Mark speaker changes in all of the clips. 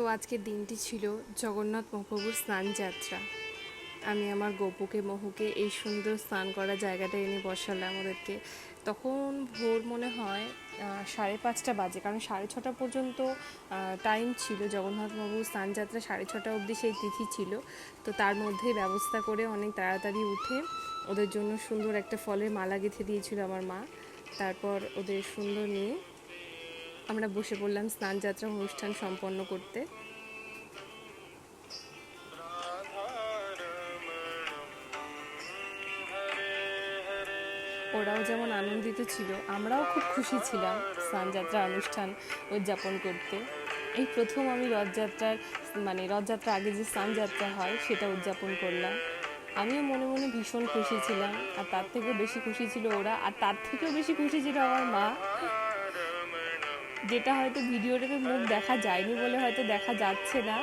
Speaker 1: তো আজকের দিনটি ছিল জগন্নাথ মহাপ্রভুর স্নান যাত্রা আমি আমার গপুকে মহুকে এই সুন্দর স্নান করা জায়গাটা এনে বসালাম ওদেরকে। তখন ভোর মনে হয় সাড়ে পাঁচটা বাজে, কারণ সাড়ে ছটা পর্যন্ত টাইম ছিল জগন্নাথ মহাপ্রভুর স্নান যাত্রা সাড়ে ছটা অবধি সেই তিথি ছিল। তো তার মধ্যে ব্যবস্থা করে অনেক তাড়াতাড়ি উঠে ওদের জন্য সুন্দর একটা ফলের মালা গেঁথে দিয়েছিল আমার মা। তারপর ওদের সুন্দর নিয়ে আমরা বসে পড়লাম স্নান যাত্রা অনুষ্ঠান সম্পন্ন করতে। ওরাও যেমন আনন্দিত ছিল, আমরাও খুব খুশি ছিলাম স্নানযাত্রা অনুষ্ঠান উদযাপন করতে। এই প্রথম আমি রথযাত্রার মানে রথযাত্রা আগে যে স্নানযাত্রা হয়, সেটা উদযাপন করলাম। আমিও মনে মনে ভীষণ খুশি ছিলাম, আর তার থেকেও বেশি খুশি ছিল ওরা, আর তার থেকেও বেশি খুশি ছিল আমার মা। যেটা হয়তো ভিডিওটাতে মুখ দেখা যায়নি বলে হয়তো দেখা যাচ্ছে না।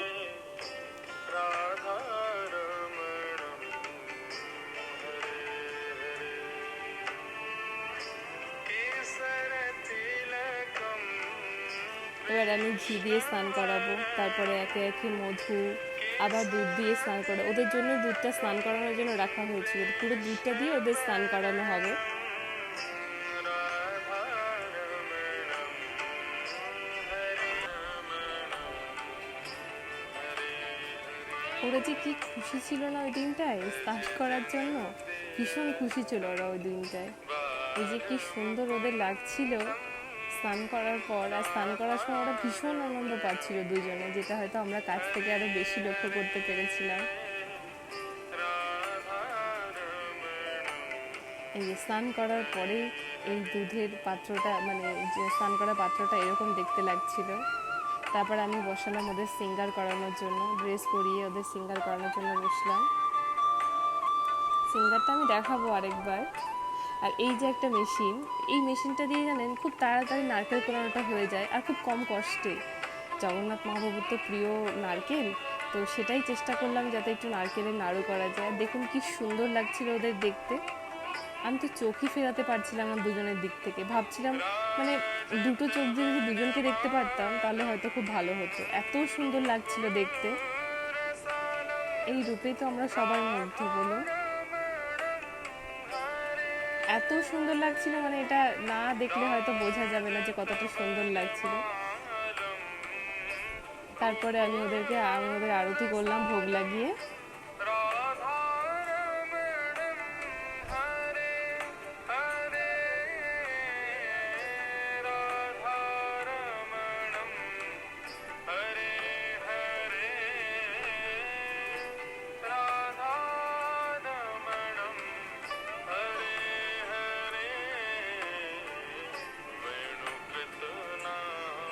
Speaker 1: এবার আমি ঘি দিয়ে স্নান করাবো, তারপরে একে একে মধু, আবার দুধ দিয়ে স্নান করা ওদের জন্য দুধটা স্নান করানোর জন্য রাখা হয়েছিল। পুরো দুধটা দিয়ে ওদের স্নান করানো হবে। ওরা যে কি খুশি ছিল না ওই দিনটায়, স্নান করার জন্য ভীষণ খুশি ছিল ওরা ওই দিনটায়। এই যে কি সুন্দর ওদের লাগছিল স্নান করার পর, আর স্নান করার সময় ওরা ভীষণ আনন্দ পাচ্ছিল দুজনে, যেটা হয়তো আমরা কাছ থেকে আরও বেশি লক্ষ্য করতে পেরেছিলাম। এই যে স্নান করার পরেই এই দুধের পাত্রটা মানে যে স্নান করা পাত্রটা এরকম দেখতে লাগছিল। তারপর আমি বসালাম ওদের সিঙ্গার করানোর জন্য, ড্রেস পরিয়ে ওদের সিঙ্গার করানোর জন্য বসলাম। সিঙ্গারটা আমি দেখাবো আরেকবার। আর এই যে একটা মেশিন, এই মেশিনটা দিয়ে জানেন, খুব তাড়াতাড়ি নারকেল কোরানোটা হয়ে যায় আর খুব কম কষ্টে। জগন্নাথ মহাপ্রভুর তো প্রিয় নারকেল, তো সেটাই চেষ্টা করলাম যাতে একটু নারকেলের নাড়ু করা যায়। আর দেখুন কি সুন্দর লাগছিল ওদের দেখতে। আমি তো চোখই ফেরাতে পারছিলাম না দুজনের দিক থেকে। ভাবছিলাম মানে দুটো চোখ দিয়ে যদি দুজনকে দেখতে পারতাম, তাহলে হয়তো খুব ভালো হতো। এত সুন্দর লাগছিল দেখতে। এই রূপেই তো আমরা সবার মধ্যে বলুন। এত সুন্দর লাগছিল মানে এটা না দেখলে হয়তো বোঝা যাবে না যে কতটা সুন্দর লাগছিল। তারপরে আমি ওদেরকে, আমি ওদের আরতি করলাম ভোগ লাগিয়ে।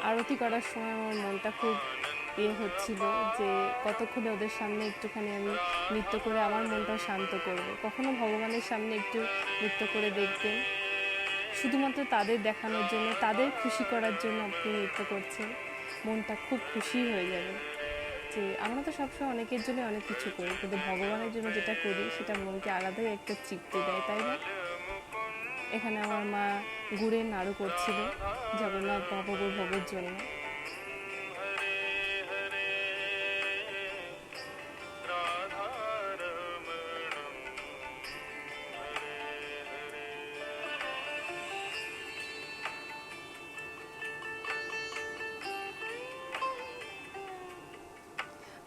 Speaker 1: আরতি করার সময় আমার মনটা খুব ইয়ে হচ্ছিল যে কতক্ষণে ওদের সামনে একটুখানি আমি নৃত্য করে আমার মনটা শান্ত করব। কখনো ভগবানের সামনে একটু নৃত্য করে দেখবেন। শুধুমাত্র তাদের দেখানোর জন্য, তাদের খুশি করার জন্য আপনি নৃত্য করছেন, মনটা খুব খুশি হয়ে যাবে। যে আমরা তো সবসময় অনেকের জন্য অনেক কিছু করি, কিন্তু ভগবানের জন্য যেটা করি, সেটা মনকে আলাদাই একটা তৃপ্তি দেয়, তাই না? এখানে আমার মা গুড়ের নাড়ু করছিল জগন্নাথ মহাপ্রভুর ভোগের জন্য।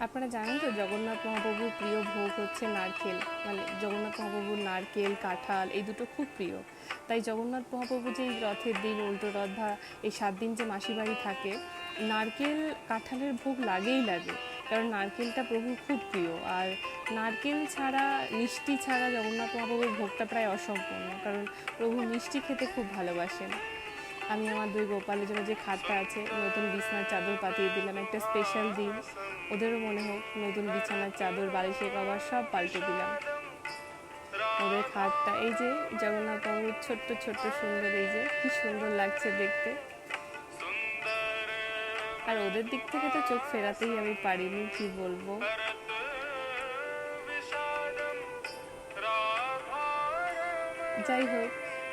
Speaker 1: আপনারা জানেন তো জগন্নাথ মহাপ্রভুর প্রিয় ভোগ হচ্ছে নারকেল। মানে জগন্নাথ মহাপ্রভুর নারকেল, কাঁঠাল, এই দুটো খুব প্রিয়। তাই জগন্নাথ মহাপ্রভু যে এই রথের দিন, উল্টো রথ বা এই সাত দিন যে মাসি বাড়ি থাকে, নারকেল কাঁঠালের ভোগ লাগেই লাগে। কারণ নারকেলটা প্রভুর খুব প্রিয়। আর নারকেল ছাড়া, মিষ্টি ছাড়া জগন্নাথ মহাপ্রভুর ভোগটা প্রায় অসম্পূর্ণ। কারণ প্রভু মিষ্টি খেতে খুব ভালোবাসেন। আমি আমার দুই গোপালের জন্য যে খাটটা আছে, নতুন বিছানার চাদর পাতিয়ে দিলাম, একটা স্পেশাল দিন। ওদেরও মনে হোক, নতুন বিছানার চাদর, বালিশের কভার সব পাল্টে দিলাম। ওদের খাটটা, এই যে জগন্নাথ বাবুর ছোট্ট ছোট্ট সুন্দর, এই যে কি সুন্দর লাগছে দেখতে। আর ওদের দিক থেকে তো চোখ ফেরাতেই আমি পারিনি, কি বলব। যাই হোক,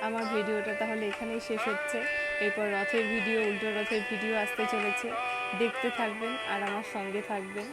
Speaker 1: আমার ভিডিওটা তাহলে এখানেই শেষ হচ্ছে। এরপর রথের ভিডিও, উল্টো রথের ভিডিও আসতে চলেছে। দেখতে থাকবেন আর আমার সঙ্গে থাকবেন।